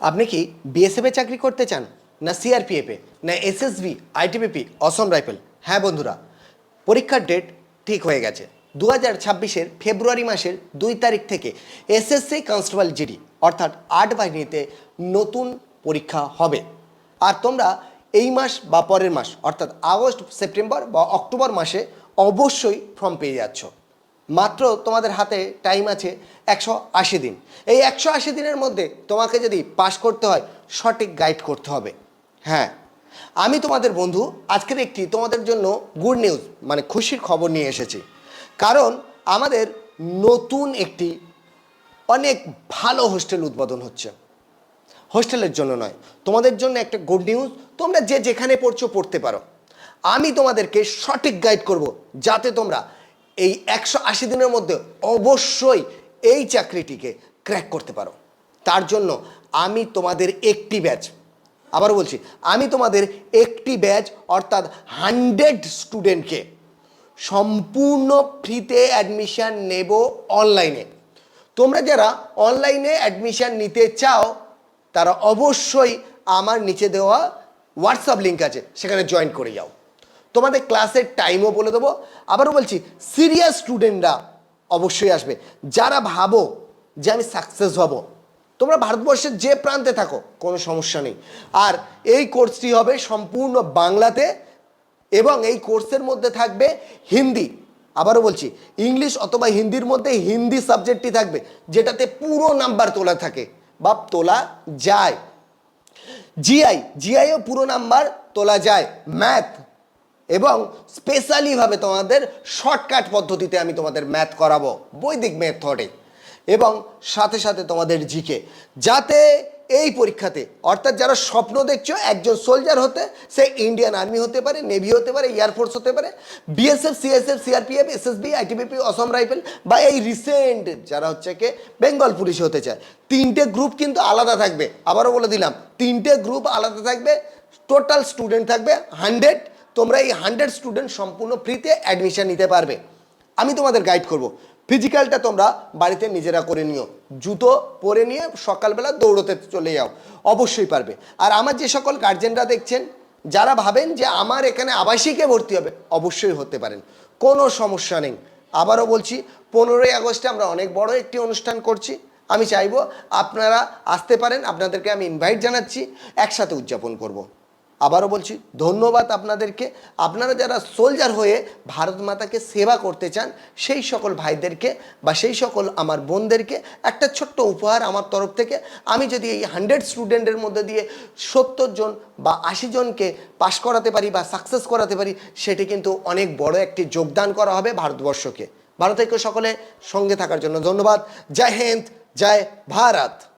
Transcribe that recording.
আপনি কি বিএসএফে চাকরি করতে চান? না সিআরপিএফে না এসএসবি আইটিবিপি অসম রাইফেল? হ্যাঁ বন্ধুরা, পরীক্ষার ডেট ঠিক হয়ে গেছে। দু হাজার ছাব্বিশের ফেব্রুয়ারি মাসের দুই তারিখ থেকে এসএসসি কনস্টেবল জিডি অর্থাৎ আট বাহিনীতে নতুন পরীক্ষা হবে। আর তোমরা এই মাস বা পরের মাস, অর্থাৎ আগস্ট, সেপ্টেম্বর বা অক্টোবর মাসে অবশ্যই ফর্ম পেয়ে যাচ্ছ। মাত্র তোমাদের হাতে টাইম আছে একশো আশি দিন। এই একশো আশি দিনের মধ্যে তোমাকে যদি পাস করতে হয়, সঠিক গাইড করতে হবে। হ্যাঁ। আমি তোমাদের বন্ধু, আজকের একটি তোমাদের জন্য গুড নিউজ মানে খুশির খবর নিয়ে এসেছি। কারণ আমাদের নতুন একটি অনেক ভালো হোস্টেল উদ্বোধন হচ্ছে। হোস্টেলের জন্য নয়। তোমাদের জন্য একটা গুড নিউজ তোমরা যে যেখানে পড়ছো পড়তে পারো। আমি তোমাদেরকে সঠিক গাইড করব, যাতে তোমরা এই একশো আশি দিনের মধ্যে অবশ্যই এই চাকরিটিকে ক্র্যাক করতে পারো। তার জন্য আমি তোমাদের একটি ব্যাচ আবার বলছি, আমি তোমাদের একটি ব্যাচ অর্থাৎ হান্ড্রেড স্টুডেন্টকে সম্পূর্ণ ফ্রিতে অ্যাডমিশান নেব অনলাইনে তোমরা যারা অনলাইনে অ্যাডমিশান নিতে চাও, তারা অবশ্যই আমার নিচে দেওয়া হোয়াটসঅ্যাপ লিঙ্ক আছে, সেখানে জয়েন করে যাও। তোমাদের ক্লাসের টাইমও বলে দেবো। আবারও বলছি সিরিয়াস স্টুডেন্টরা অবশ্যই আসবে। যারা ভাবো যে আমি সাকসেস হব, তোমরা ভারতবর্ষের যে প্রান্তে থাকো, কোনো সমস্যা নেই। আর এই কোর্সটি হবে সম্পূর্ণ বাংলাতে এবং এই কোর্সের মধ্যে থাকবে হিন্দি। আবারও বলছি ইংলিশ অথবা হিন্দির মধ্যে হিন্দি সাবজেক্টটি থাকবে, যেটাতে পুরো নাম্বার তোলা থাকে। বা তোলা যায়। জিআই জিআইও পুরো নাম্বার তোলা যায়। ম্যাথ এবং স্পেশালিভাবে তোমাদের শর্টকাট পদ্ধতিতে আমি তোমাদের ম্যাথ করাবো, বৈদিক মেথডে এবং সাথে সাথে তোমাদের জিকে যাতে এই পরীক্ষাতে, অর্থাৎ যারা স্বপ্ন দেখছ, একজন সোলজার হতে, সে ইন্ডিয়ান আর্মি হতে পারে নেভি হতে পারে এয়ারফোর্স হতে পারে BSF CSF CRPF SSB ITBP Assam rifle বা এই রিসেন্ট যারা হচ্ছে কে বেঙ্গল পুলিশ হতে চায়। তিনটে গ্রুপ কিন্তু আলাদা থাকবে। আবারও বলে দিলাম, তিনটে গ্রুপ আলাদা থাকবে টোটাল স্টুডেন্ট থাকবে হান্ড্রেড তোমরা এই হান্ড্রেড স্টুডেন্ট সম্পূর্ণ ফ্রিতে অ্যাডমিশান নিতে পারবে। আমি তোমাদের গাইড করব। ফিজিক্যালটা তোমরা বাড়িতে নিজেরা করে নিও। জুতো পরে নিয়ে সকালবেলা দৌড়তে চলে যাও। অবশ্যই পারবে। আর আমার যে সকল গার্জেনরা দেখছেন, যারা ভাবেন যে আমার এখানে আবাসিকে ভর্তি হবে, অবশ্যই হতে পারেন। কোনো সমস্যা নেই। আবারও বলছি, পনেরোই আগস্টে আমরা অনেক বড় একটি অনুষ্ঠান করছি। আমি চাইব আপনারা আসতে পারেন। আপনাদেরকে আমি ইনভাইট জানাচ্ছি। একসাথে উদযাপন করব। আবারও বলছি, ধন্যবাদ আপনাদেরকে। আপনারা যারা সোলজার হয়ে ভারত মাতাকে সেবা করতে চান, সেই সকল ভাইদেরকে বা সেই সকল আমার বোনদেরকে একটা ছোট্ট উপহার আমার তরফ থেকে। আমি যদি এই হান্ড্রেড স্টুডেন্টের মধ্যে দিয়ে সত্তর জন বা আশি জনকে পাশ করাতে পারি বা সাকসেস করাতে পারি, সেটি কিন্তু অনেক বড় একটি যোগদান করা হবে ভারতবর্ষকে। ভারত ঐক্য সকলে সঙ্গে থাকার জন্য ধন্যবাদ। জয় হিন্দ, জয় ভারত।